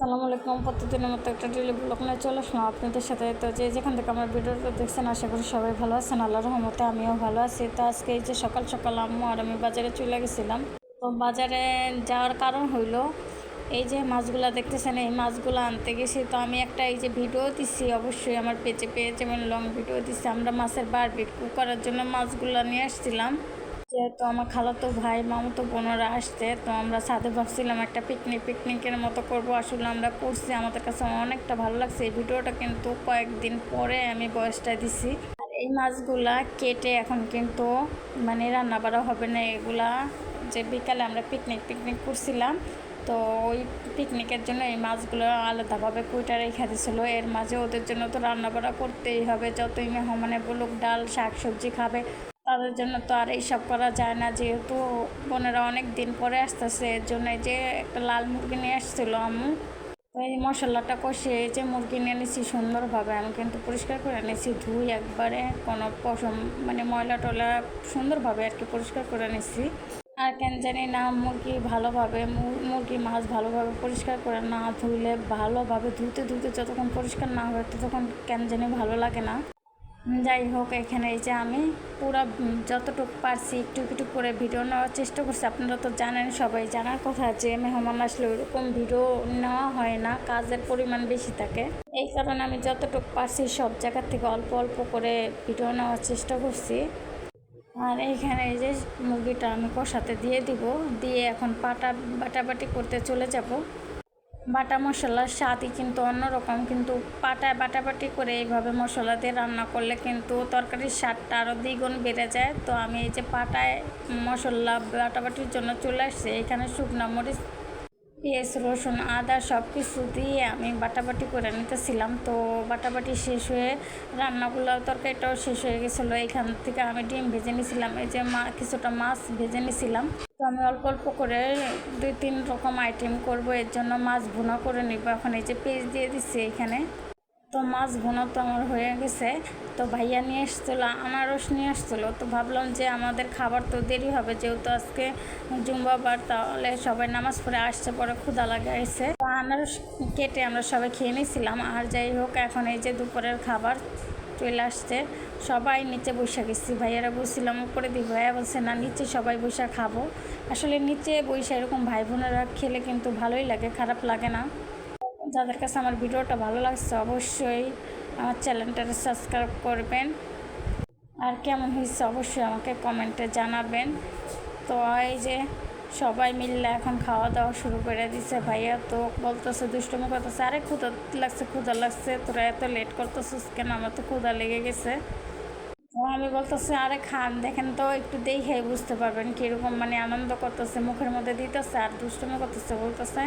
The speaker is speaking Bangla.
সালামু আলাইকুম। প্রতিদিনের মতো একটা ডেলি ব্লগ নিয়ে চলে আসলাম আপনাদের সাথে। তো যে যেখান থেকে আমার ভিডিওটা দেখছেন, আশা করি সবাই ভালো আছেন। আল্লাহ রহমতে আমিও ভালো আছি। তো আজকে এই যে সকাল সকাল আম্মু আর আমি বাজারে চলে গেছিলাম। তো বাজারে যাওয়ার কারণ হইল, এই যে মাছগুলো দেখতেছেন, এই মাছগুলো আনতে গেছি। তো আমি একটা এই যে ভিডিও দিচ্ছি অবশ্যই আমার পেজে পেয়ে যেমন লং ভিডিও দিচ্ছি আমরা মাছের বারবিট করার জন্য মাছগুলো নিয়ে আসছিলাম। যেহেতু আমার খালাতো ভাই, মামাতো বোনরা আসছে, তো আমরা সাথে ভাবছিলাম একটা পিকনিক পিকনিকের মতো করব। আসলে আমরা করছি, আমাদের কাছে অনেকটা ভালো লাগছে। এই ভিডিওটা কিন্তু কয়েকদিন পরে আমি বয়সটা দিছি। আর এই মাছগুলা কেটে এখন কিন্তু মানে রান্না বাড়া হবে না, এগুলা যে বিকালে আমরা পিকনিক পিকনিক করছিলাম, তো ওই পিকনিকের জন্য এই মাছগুলো আলাদাভাবে কুইটা রেখে দিছিল। এর মাঝে ওদের জন্য তো রান্না বাড়া করতেই হবে, যতই মেহমানে বলুক, ডাল শাক সবজি খাবে তাদের জন্য তো আর এইসব করা যায় না, যেহেতু বোনেরা অনেক দিন পরে আসতেছে, এর জন্য যে একটা লাল মুরগি নিয়ে আসছিল আম্মু। এই মশলাটা এই যে মুরগি নিয়ে নিচ্ছি সুন্দরভাবে, আমি কিন্তু পরিষ্কার করে নিচ্ছি ধুই একবারে, কোনো পশম মানে ময়লা টয়লা সুন্দরভাবে আর কি পরিষ্কার করে নিচ্ছি আর কেন জানি না, মুরগি ভালোভাবে মুরগি মাছ ভালোভাবে পরিষ্কার করে না ধুইলে, ভালোভাবে ধুতে ধুতে যতক্ষণ পরিষ্কার না হবে ততক্ষণ কেন জানি ভালো লাগে না। যাই হোক এখানে এই যে আমি পুরো যতটুকু পারছি একটু একটু করে ভিডিও নেওয়ার চেষ্টা করছি। আপনারা তো জানেন, সবাই জানার কথা যে মেহমান আসলে ওইরকম ভিডিও নেওয়া হয় না, কাজের পরিমাণ বেশি থাকে। এই কারণে আমি যতটুকু পারছি সব জায়গার থেকে অল্প অল্প করে ভিডিও নেওয়ার চেষ্টা করছি। আর এইখানে এই যে মুরগিটা আমি কষাতে দিয়ে দিব, দিয়ে এখন পাটা বাটাবাটি করতে চলে যাব। বাটা মশলার স্বাদই কিন্তু অন্যরকম, কিন্তু পাটায় বাটাবাটি করে এইভাবে মশলা দিয়ে রান্না করলে কিন্তু তরকারির স্বাদটা আরও দ্বিগুণ বেড়ে যায়। তো আমি এই যে পাটায় মশলা বাটাবাটির জন্য চলে আসছি, এখানে শুকনো মরিচ, পেঁয়াজ, রসুন, আদা সব কিছু দিয়ে আমি বাটাবাটি করে নিতেছিলাম। তো বাটাবাটি শেষ হয়ে রান্নাগুলো, তরকারিটাও শেষ হয়ে গেছিল। এখান থেকে আমি ডিম ভেজে নিয়েছিলাম এই যে মা কিছুটা মাছ ভেজে নিয়েছিলাম তো আমি অল্প অল্প করে দুই তিন রকম আইটেম করব, এর জন্য মাছ ভুনা করে নিব। এখন এই যে পেঁয়াজ দিয়ে দিচ্ছি এখানে। তো মাছ ভুনা তো আমার হয়ে গেছে। তো ভাইয়া নিয়ে এসছিলো, আনারস নিয়ে আসছিল তো ভাবলাম যে আমাদের খাবার তো দেরি হবে, যেহেতু আজকে জুম্বাবার তাহলে সবাই নামাজ পড়ে আসছে, পরে ক্ষুদা লাগে এসে তো আনারস কেটে আমরা সবাই খেয়ে নিয়েছিলাম। আর যাই হোক, এখন এই যে দুপুরের খাবার চলে আসছে। সবাই নিচে বসে গেছি। ভাইয়ারা বসছিলাম উপরে দি ভাইয়া বলছে, না, নিচে সবাই বসে খাব। আসলে নিচে বসে এরকম ভাই বোনেরা খেলে কিন্তু ভালোই লাগে, খারাপ লাগে না। যাদের কাছে আমার ভিডিওটা ভালো লাগছে অবশ্যই আমার চ্যানেলটা সাবস্ক্রাইব করবেন। আর কেমন হয়েছে অবশ্যই আমাকে কমেন্টে জানাবেন। তো এই যে সবাই মিললে এখন খাওয়া দাওয়া শুরু করে দিছে। ভাইয়া তো বলতেছে, দুষ্টমি করতেছে। আরে ক্ষুদা লাগছে ক্ষুদা লাগছে, তোরা এত লেট করতেছিস কেন? আমার তো ক্ষুদা লেগে গেছে। আমি বলতেছে, আরে খান, দেখেন তো, একটু দেখে বুঝতে পারবেন কীরকম মানে আনন্দ করতেছে, মুখের মধ্যে দিতেছে আর দুষ্টমি করতেছে, বলতেছে।